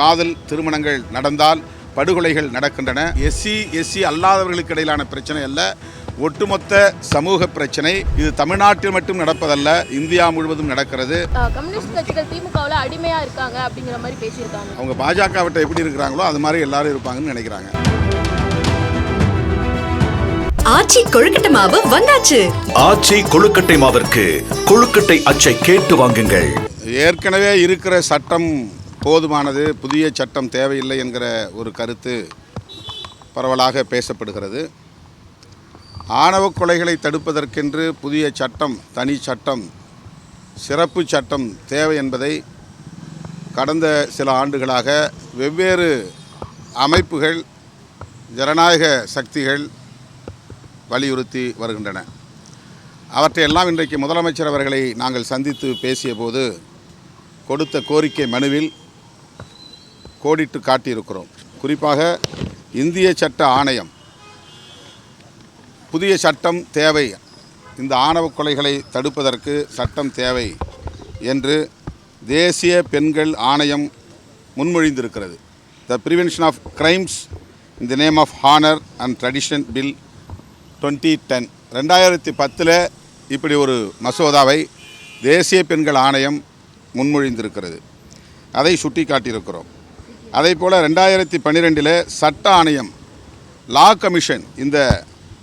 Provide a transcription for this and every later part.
காதல் திருமணங்கள் நடந்தால் படுகொலைகள் நடக்கின்றன. எஸ்சி எஸ்சி அல்லாதவர்களுக்கு இடையிலான பிரச்சனை அல்ல. ஒட்டுமொத்த சமூக பிரச்சனை. இது தமிழ்நாட்டில் மட்டும் நடப்பதல்ல இந்தியா முழுவதும் நடக்கிறது. கம்யூனிஸ்ட் கட்சிகள் திமுகவில் அடிமையா இருக்காங்க அப்படிங்கிற மாதிரி பேசியிருக்காங்க. அவங்க பாஜகவிட்ட எப்படி இருக்கிறாங்களோ அது மாதிரி எல்லாரும் இருப்பாங்கன்னு நினைக்கிறாங்க. ஆச்சி கொழுக்கட்டை மாவு வந்தாச்சு. ஆச்சி கொழுக்கட்டை மாவிற்கு கொழுக்கட்டை அச்சை கேட்டு வாங்குங்கள். ஏற்கனவே இருக்கிற சட்டம் போதுமானது புதிய சட்டம் தேவையில்லை என்கிற ஒரு கருத்து பரவலாக பேசப்படுகிறது. ஆணவ கொலைகளை தடுப்பதற்கென்று புதிய சட்டம் தனி சட்டம் சிறப்பு சட்டம் தேவை என்பதை கடந்த சில ஆண்டுகளாக வெவ்வேறு அமைப்புகள் ஜனநாயக சக்திகள் வலியுறுத்தி வருகின்றன. அவற்றையெல்லாம் இன்றைக்கு முதலமைச்சர் அவர்களை நாங்கள் சந்தித்து பேசிய போது கொடுத்த கோரிக்கை மனுவில் கோடிட்டு காட்டியிருக்கிறோம். குறிப்பாக இந்திய சட்ட ஆணையம். புதிய சட்டம் தேவை. இந்த ஆணவ கொலைகளை தடுப்பதற்கு சட்டம் தேவை என்று தேசிய பெண்கள் ஆணையம் முன்மொழிந்திருக்கிறது. The prevention of crimes in the name of honour and tradition bill twenty ten ரெண்டாயிரத்தி பத்தில் இப்படி ஒரு மசோதாவை தேசிய பெண்கள் ஆணையம் முன்மொழிந்திருக்கிறது. அதை சுட்டி காட்டியிருக்கிறோம் அதே போல் ரெண்டாயிரத்தி பன்னிரெண்டில் சட்ட ஆணையம் லா கமிஷன் இந்த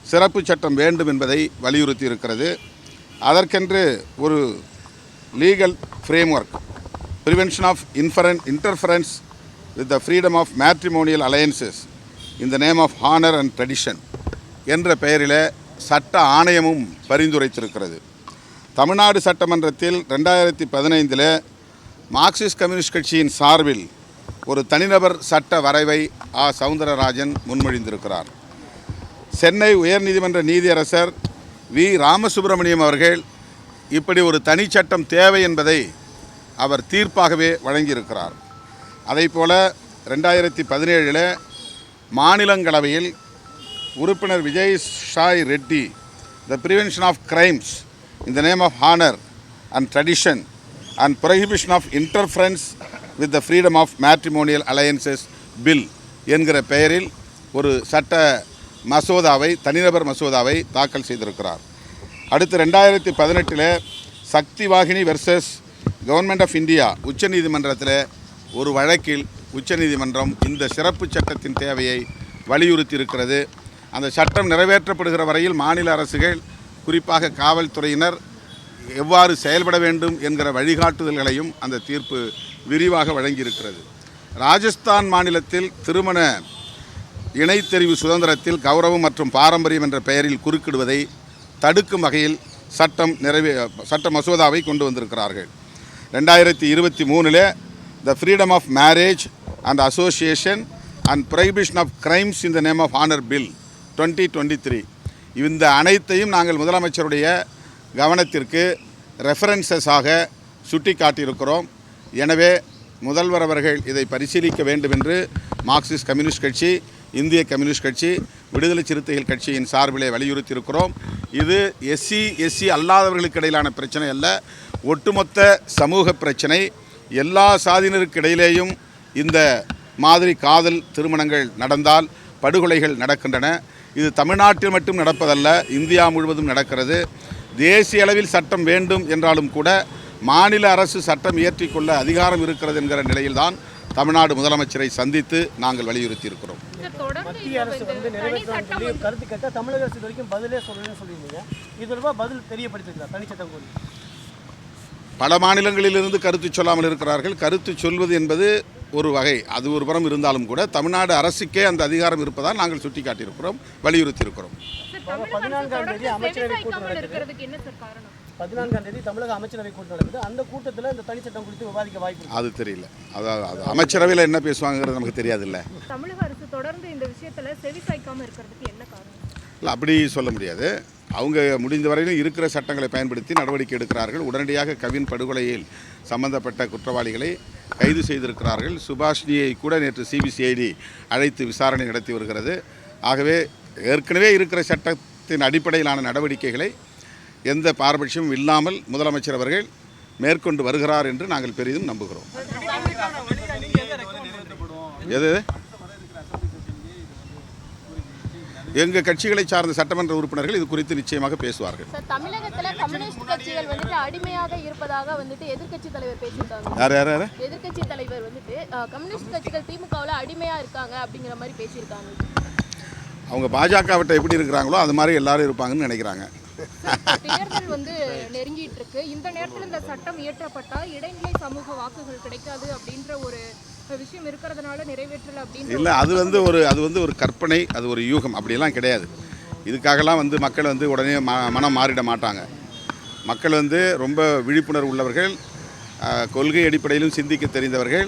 சிறப்பு சட்டம் வேண்டும் என்பதை வலியுறுத்தி இருக்கிறது அதற்கென்று ஒரு legal framework prevention of infer interference with the freedom of matrimonial alliances in the name of honour and tradition என்ற பெயரில் சட்ட ஆணையமும் பரிந்துரைத்திருக்கிறது. தமிழ்நாடு சட்டமன்றத்தில் ரெண்டாயிரத்தி பதினைந்தில் மார்க்சிஸ்ட் கம்யூனிஸ்ட் கட்சியின் சார்பில் ஒரு தனிநபர் சட்ட வரைவை ஆ. சவுந்தரராஜன் முன்மொழிந்திருக்கிறார். சென்னை உயர்நீதிமன்ற நீதியரசர் வி. ராமசுப்பிரமணியம் அவர்கள் இப்படி ஒரு தனிச்சட்டம் தேவை என்பதை அவர் தீர்ப்பாகவே வழங்கியிருக்கிறார். அதே போல் ரெண்டாயிரத்தி பதினேழில் மாநிலங்களவையில் உறுப்பினர் Vijay Sai Reddy the prevention of crimes in the name of honour and tradition and prohibition of interference with the freedom of matrimonial alliances bill என்கிற பெயரில் ஒரு சட்ட மசோதாவை தனிநபர் மசோதாவை தாக்கல் செய்திருக்கிறார். அடுத்து ரெண்டாயிரத்தி பதினெட்டில் Shakti Vahini versus government of India உச்சநீதிமன்றத்தில் ஒரு வழக்கில் உச்சநீதிமன்றம் இந்த சிறப்பு சட்டத்தின் தேவையை வலியுறுத்தி இருக்கிறது அந்த சட்டம் நிறைவேற்றப்படுகிற வரையில் மாநில அரசுகள் குறிப்பாக காவல்துறையினர் எவ்வாறு செயல்பட வேண்டும் என்கிற வழிகாட்டுதல்களையும் அந்த தீர்ப்பு விரிவாக வழங்கியிருக்கிறது. ராஜஸ்தான் மாநிலத்தில் திருமண இணைத்தெரிவு சுதந்திரத்தில் கௌரவம் மற்றும் பாரம்பரியம் என்ற பெயரில் குறுக்கிடுவதை தடுக்கும் வகையில் சட்டம் நிறைவே சட்ட மசோதாவை கொண்டு வந்திருக்கிறார்கள். ரெண்டாயிரத்தி இருபத்தி மூணில் the freedom of marriage and association and prohibition of crimes in the name of honour bill twenty twenty three இந்த அனைத்தையும் நாங்கள் முதலமைச்சருடைய கவனத்திற்கு ரெஃபரன்சஸாக சுட்டி காட்டியிருக்கிறோம் எனவே முதல்வர் அவர்கள் இதை பரிசீலிக்க வேண்டும் என்று மார்க்சிஸ்ட் கம்யூனிஸ்ட் கட்சி இந்திய கம்யூனிஸ்ட் கட்சி விடுதலை சிறுத்தைகள் கட்சியின் சார்பிலே வலியுறுத்தியிருக்கிறோம். இது எஸ்சி எஸ்சி அல்லாதவர்களுக்கு இடையிலான பிரச்சனை அல்ல. ஒட்டுமொத்த சமூக பிரச்சனை. எல்லா சாதியினருக்கு இடையிலேயும் இந்த மாதிரி காதல் திருமணங்கள் நடந்தால் படுகொலைகள் நடக்கின்றன. இது தமிழ்நாட்டில் மட்டும் நடப்பதல்ல இந்தியா முழுவதும் நடக்கிறது. தேசிய அளவில் சட்டம் வேண்டும் என்றாலும் கூட மாநில அரசு சட்டம் இயற்றிக்கொள்ள அதிகாரம் இருக்கிறது என்கிற நிலையில்தான் தமிழ்நாடு முதலமைச்சரை சந்தித்து நாங்கள் வலியுறுத்தி இருக்கிறோம் மத்திய அரசு வந்து நிறைவேற்றான்னு சொல்லி கருத்து கேட்டால் தமிழக அரசு வரைக்கும் பதிலே சொல்லணும்னு சொல்லியிருந்தீங்க. இது தொடர்பாக பதில் தெரியப்படுத்திருக்கா தனிச்சட்டம் கோரி. பல மாநிலங்களிலிருந்து கருத்து சொல்லாமல் இருக்கிறார்கள். கருத்து சொல்வது என்பது ஒரு வகை அது ஒரு புறம் இருந்தாலும் கூட தமிழ்நாடு அரசுக்கே அந்த அதிகாரம் இருப்பதால் நாங்கள் சுட்டிக்காட்டியிருக்கிறோம் வலியுறுத்தி இருக்கிறோம் பதினான்காம் தேதி அமைச்சரவை கூட்டம் நடக்குது. இருக்கிறதுக்கு என்ன சார் காரணம்? பதினான்காம் தேதி தமிழக அமைச்சரவை கூட்டம் நடக்குது. அந்த கூட்டத்தில் இந்த தனிச்சட்டம் குறித்து விவாதிக்க வாய்ப்பு இருக்கு. அது தெரியல. அதாவது அது அமைச்சரவையில் என்ன பேசுவாங்கிறது நமக்கு தெரியாதுல்ல. தமிழக அரசு தொடர்ந்து இந்த விஷயத்துல செவி சாய்க்காம இருக்கிறதுக்கு என்ன காரணம்? இல்லை அப்படி சொல்ல முடியாது. அவங்க முடிந்த வரையிலும் இருக்கிற சட்டங்களை பயன்படுத்தி நடவடிக்கை எடுக்கிறார்கள். உடனடியாக கவின் படுகொலையில் சம்பந்தப்பட்ட குற்றவாளிகளை கைது செய்திருக்கிறார்கள். சுபாஷினியை கூட நேற்று சிபிசிஐடி அழைத்து விசாரணை நடத்தி வருகிறது. ஆகவே ஏற்கனவே இருக்கிற சட்டத்தின் அடிப்படையிலான நடவடிக்கைகளை எந்த பாரபட்சமும் இல்லாமல் முதலமைச்சர் அவர்கள் மேற்கொண்டு வருகிறார் என்று நாங்கள் பெரிதும் நம்புகிறோம். எது? எங்கள் கட்சிகளை சார்ந்த சட்டமன்ற உறுப்பினர்கள் இது குறித்து நிச்சயமாக பேசுவார்கள். சார் தமிழகத்துல கம்யூனிஸ்ட் கட்சிகள் வந்துட்டு அடிமையாக இருப்பதாக வந்துட்டு எதிர்க்கட்சி தலைவர் பேசியிருக்காங்க. யார் யார் யார்? எதிர்க்கட்சி தலைவர் வந்துட்டு கம்யூனிஸ்ட் கட்சிகள் திமுகவில் அடிமையா இருக்காங்க அப்படிங்கிற மாதிரி பேசியிருக்காங்க. அவங்க பாஜகவிட்ட எப்படி இருக்கிறாங்களோ அது மாதிரி எல்லாரும் இருப்பாங்கன்னு நினைக்கிறாங்க. தேர்தல் வந்து நெருங்கிட்டு இருக்கு. இந்த நேரத்தில் இந்த சட்டம் இயற்றப்பட்டா இடைநிலை சமூக வாக்குகள் கிடைக்காது அப்படின்ற ஒரு விஷயம் இருக்கிறதுனால நிறைவேற்றல அப்படின்ற இல்லை அது வந்து ஒரு அது வந்து ஒரு கற்பனை அது ஒரு யூகம். அப்படியெல்லாம் கிடையாது. இதுக்காகலாம் வந்து மக்கள் வந்து உடனே ம மனம் மாறிட மாட்டாங்க. மக்கள் வந்து ரொம்ப விழிப்புணர்வு உள்ளவர்கள் கொள்கை அடிப்படையிலும் சிந்திக்க தெரிந்தவர்கள்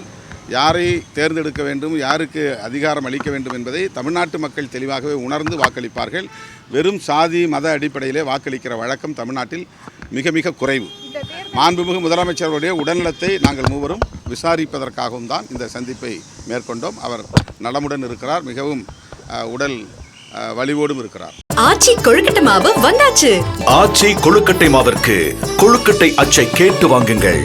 யாரை தேர்ந்தெடுக்க வேண்டும் யாருக்கு அதிகாரம் அளிக்க வேண்டும் என்பதை தமிழ்நாட்டு மக்கள் தெளிவாகவே உணர்ந்து வாக்களிப்பார்கள். வெறும் சாதி மத அடிப்படையிலே வாக்களிக்கிற வழக்கம் தமிழ்நாட்டில் மிக மிக குறைவு. மாண்புமிகு முதலமைச்சருடைய உடல்நலத்தை நாங்கள் மூவரும் விசாரிப்பதற்காகவும் தான் இந்த சந்திப்பை மேற்கொண்டோம். அவர் நலமுடன் இருக்கிறார் மிகவும் உடல் அஹ், வலிவோடும் இருக்கிறார். ஆச்சி கொழுக்கட்டை மாவு வந்தாச்சு. ஆச்சி கொழுக்கட்டை மாவிற்கு கொழுக்கட்டை அச்சை கேட்டு வாங்குங்கள்.